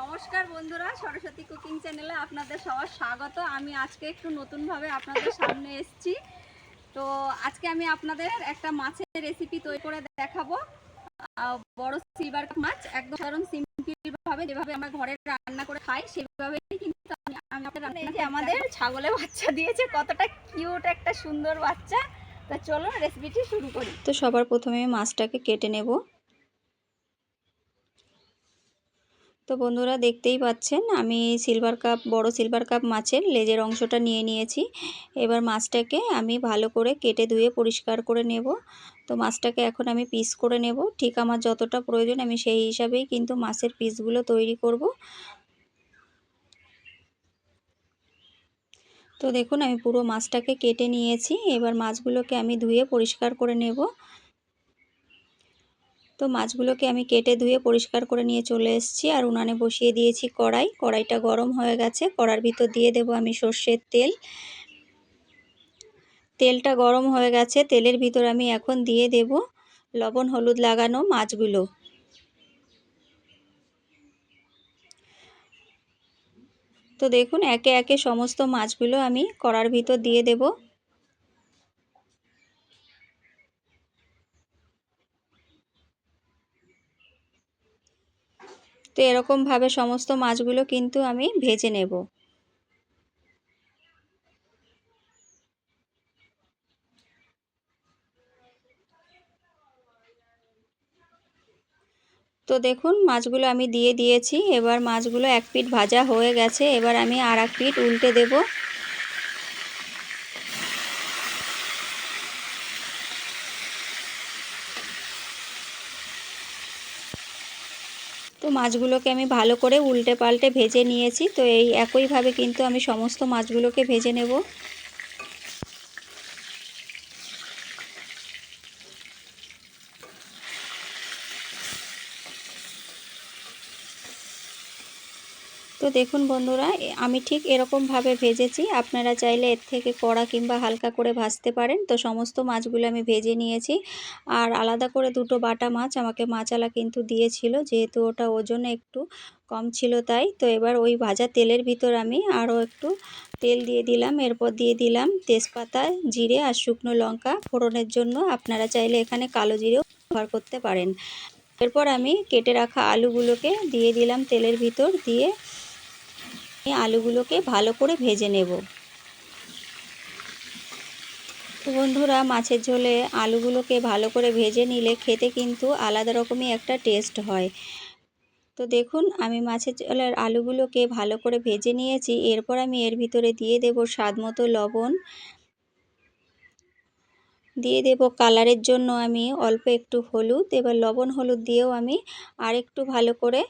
নমস্কার বন্ধুরা সরস্বতী কুকিং চ্যানেলে আপনাদের সবার স্বাগত। আমি আজকে একটু নতুনভাবে আপনাদের সামনে এসেছি। তো আজকে আমি আপনাদের একটা মাছের রেসিপি তৈরি করে দেখাবো। বড় সিলভার কাপ মাছ একদম সাধারণ সিম্পলভাবে যেভাবে আমরা ঘরে রান্না করে খাই সেভাবেই কিন্তু আমি আমি আপনাদের আমাদের ছাগলে বাচ্চা দিয়েছে কতটা কিউট একটা সুন্দর বাচ্চা। তা চলো রেসিপিটি শুরু করি। তো সবার প্রথমে মাছটাকে কেটে নেব। তো বন্ধুরা দেখতেই পাচ্ছেন, আমি সিলভার কাপ বড় সিলভার কাপ মাছের লেজের অংশটা নিয়ে নিয়েছি। এবার মাছটাকে আমি ভালো করে কেটে ধুয়ে পরিষ্কার করে নেব। তো মাছটাকে এখন আমি পিস করে নেব। ঠিক আমার যতটা প্রয়োজন আমি সেই হিসাবেই কিন্তু মাছের পিসগুলো তৈরি করব। তো দেখুন, আমি পুরো মাছটাকে কেটে নিয়েছি। এবার মাছগুলোকে আমি ধুয়ে পরিষ্কার করে নেব। তো মাছগুলোকে আমি কেটে ধুয়ে পরিষ্কার করে নিয়ে চলে এসেছি। আর উনানে বসিয়ে দিয়েছি কড়াই। কড়াইটা গরম হয়ে গেছে। কড়ার ভিতর দিয়ে দেব আমি সর্ষের তেল। তেলটা গরম হয়ে গেছে। তেলের ভিতর আমি এখন দিয়ে দেব লবণ, হলুদ লাগানো মাছগুলো। তো দেখুন, একে একে সমস্ত মাছগুলো আমি কড়ার ভিতর দিয়ে দেব। তো এরকমভাবে সমস্ত মাছগুলো কিন্তু আমি ভেজে নেব। তো দেখুন, মাছগুলো আমি দিয়ে দিয়েছি। এবার মাছগুলো এক পিঠ ভাজা হয়ে গেছে। এবার আমি আর এক পিঠ উল্টে দেব। তো মাছগুলোকে আমি ভালো করে উল্টে পাল্টে ভেজে নিয়েছি। তো এই একইভাবে কিন্তু আমি সমস্ত মাছগুলোকে ভেজে নেব। তো দেখুন বন্ধুরা আমি ঠিক এরকমভাবে ভেজেছি। আপনারা চাইলে এর থেকে কড়া কিংবা হালকা করে ভাজতে পারেন। তো সমস্ত মাছগুলো আমি ভেজে নিয়েছি। আর আলাদা করে দুটো বাটা মাছ আমাকে মাছালা কিন্তু দিয়েছিল, যেহেতু ওটা ওজনে একটু কম ছিল তাই। তো এবার ওই ভাজা তেলের ভিতর আমি আরও একটু তেল দিয়ে দিলাম। এরপর দিয়ে দিলাম তেজপাতা, জিরে আর শুকনো লঙ্কা ফোড়নের জন্য। আপনারা চাইলে এখানে কালো জিরেও ব্যবহার করতে পারেন। এরপর আমি কেটে রাখা আলুগুলোকে দিয়ে দিলাম তেলের ভিতর। দিয়ে আলুগুলোকে ভালো করে ভেজে নেব। বন্ধুরা, মাছের ঝোলে আলুগুলোকে ভালো করে ভেজে নিলে খেতে কিন্তু আলাদা রকমই একটা টেস্ট হয়। তো দেখুন, আমি মাছের ঝোলের আলুগুলোকে ভালো করে ভেজে নিয়েছি। এরপর আমি এর ভিতরে দিয়ে দেব স্বাদ মতো লবণ। দিয়ে দেব কালারের জন্য আমি অল্প একটু হলুদ। এবার লবণ হলুদ দিয়েও আমি আরেকটু ভালো করে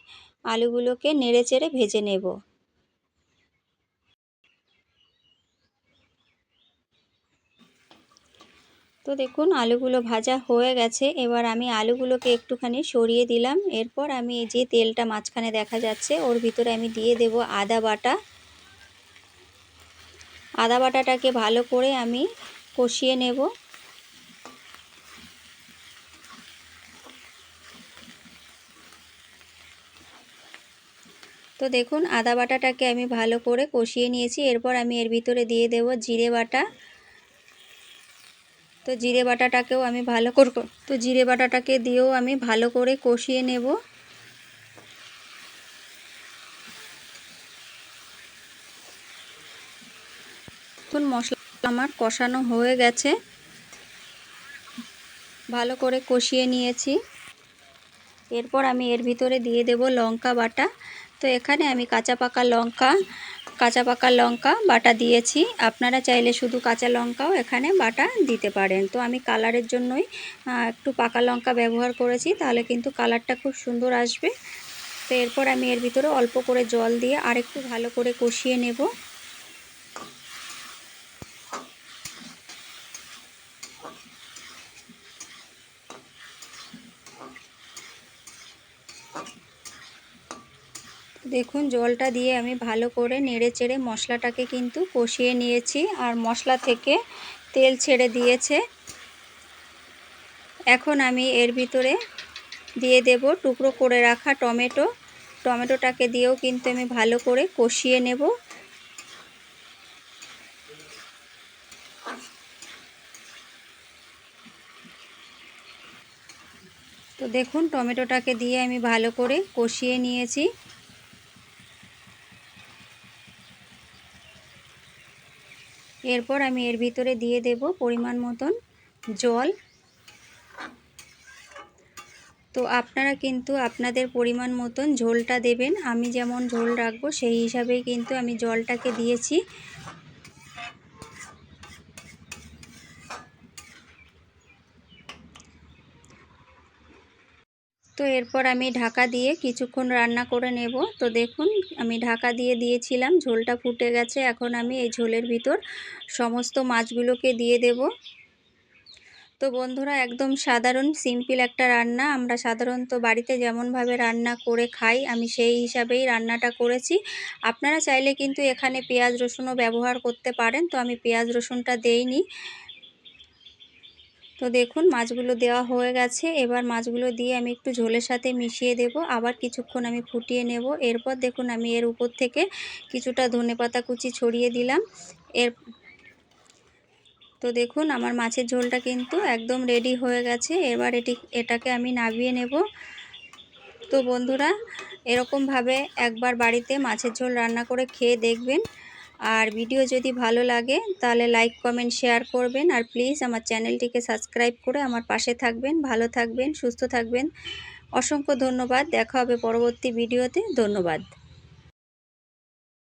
আলুগুলোকে নেড়ে চেড়ে ভেজে নেব। তো দেখুন, আলুগুলো ভাজা হয়ে গেছে। এবার আমি আলুগুলোকে একটুখানি সরিয়ে দিলাম। এরপর আমি এই যে তেলটা মাঝখানে দেখা যাচ্ছে, ওর ভিতরে আমি দিয়ে দেব আদা বাটা। আদা বাটাটাকে ভালো করে আমি কষিয়ে নেব। তো দেখুন, আদা বাটাটাকে আমি ভালো করে কষিয়ে নিয়েছি। এরপর আমি এর ভিতরে দিয়ে দেব জিরে বাটা। তো জিরে বাটাটাকেও আমি ভালো করে তো জিরে বাটাটাকে দিয়েও আমি ভালো করে কষিয়ে নেব। এখন মশলা আমার কষানো হয়ে গেছে। ভালো করে কষিয়ে নিয়েছি। এরপর আমি এর ভিতরে দিয়ে দেব লঙ্কা বাটা। তো এখানে আমি কাঁচা পাকা লঙ্কা, কাঁচা পাকা লঙ্কা বাটা দিয়েছি। আপনারা চাইলে শুধু কাঁচা লঙ্কাও এখানে বাটা দিতে পারেন। তো আমি কালারের জন্যই একটু পাকা লঙ্কা ব্যবহার করেছি, তাহলে কিন্তু কালারটা খুব সুন্দর আসবে। তো এরপর আমি এর ভিতরে অল্প করে জল দিয়ে আরেকটু ভালো করে কষিয়ে নেব। দেখুন, জলটা দিয়ে আমি ভালো করে নেড়ে চেড়ে মশলাটাকে কিন্তু কষিয়ে নিয়েছি আর মশলা থেকে তেল ছেড়ে দিয়েছে। এখন আমি এর ভিতরে দিয়ে দেব টুকরো করে রাখা টমেটো। টমেটোটাকে দিয়েও কিন্তু আমি ভালো করে কষিয়ে নেব। তো দেখুন, টমেটোটাকে দিয়ে আমি ভালো করে কষিয়ে নিয়েছি। এরপর আমি এর ভিতরে দিয়ে দেব পরিমাণ মতন জল। তো আপনারা কিন্তু আপনাদের পরিমাণ মতন ঝোলটা দেবেন। আমি যেমন ঝোল রাখব সেই হিসাবেই কিন্তু আমি জলটাকে দিয়েছি। এরপর আমি ঢাকা দিয়ে কিছুক্ষণ রান্না করে নেব। তো দেখুন, আমি ঢাকা দিয়ে দিয়েছিলাম, ঝোলটা ফুটে গেছে। এখন আমি এই ঝোলের ভিতর সমস্ত মাছগুলোকে দিয়ে দেব। তো বন্ধুরা, একদম সাধারণ, সিম্পল একটা রান্না। আমরা সাধারণত বাড়িতে যেমনভাবে রান্না করে খাই, আমি সেই হিসাবেই রান্নাটা করেছি। আপনারা চাইলে কিন্তু এখানে পেঁয়াজ রসুনও ব্যবহার করতে পারেন। তো আমি পেঁয়াজ রসুনটা দেইনি। তো দেখুন, মাছগুলো দেওয়া হয়ে গেছে। এবার মাছগুলো দিয়ে আমি একটু ঝোলের সাথে মিশিয়ে দেব। আবার কিছুক্ষণ আমি ফুটিয়ে নেব। এরপর দেখুন, আমি এর উপর থেকে কিছুটা ধনেপাতা কুচি ছড়িয়ে দিলাম। এর তো দেখুন, আমার মাছের ঝোলটা কিন্তু একদম রেডি হয়ে গেছে। এবার এটি, এটাকে আমি নামিয়ে নেব। তো বন্ধুরা, এরকমভাবে একবার বাড়িতে মাছের ঝোল রান্না করে খেয়ে দেখবেন। আর ভিডিও যদি ভালো লাগে, তাহলে লাইক কমেন্ট শেয়ার করবেন। আর প্লিজ আমার চ্যানেলটিকে সাবস্ক্রাইব করে আমার পাশে থাকবেন। ভালো থাকবেন, সুস্থ থাকবেন। অসংখ্য ধন্যবাদ। দেখা হবে পরবর্তী ভিডিওতে। ধন্যবাদ।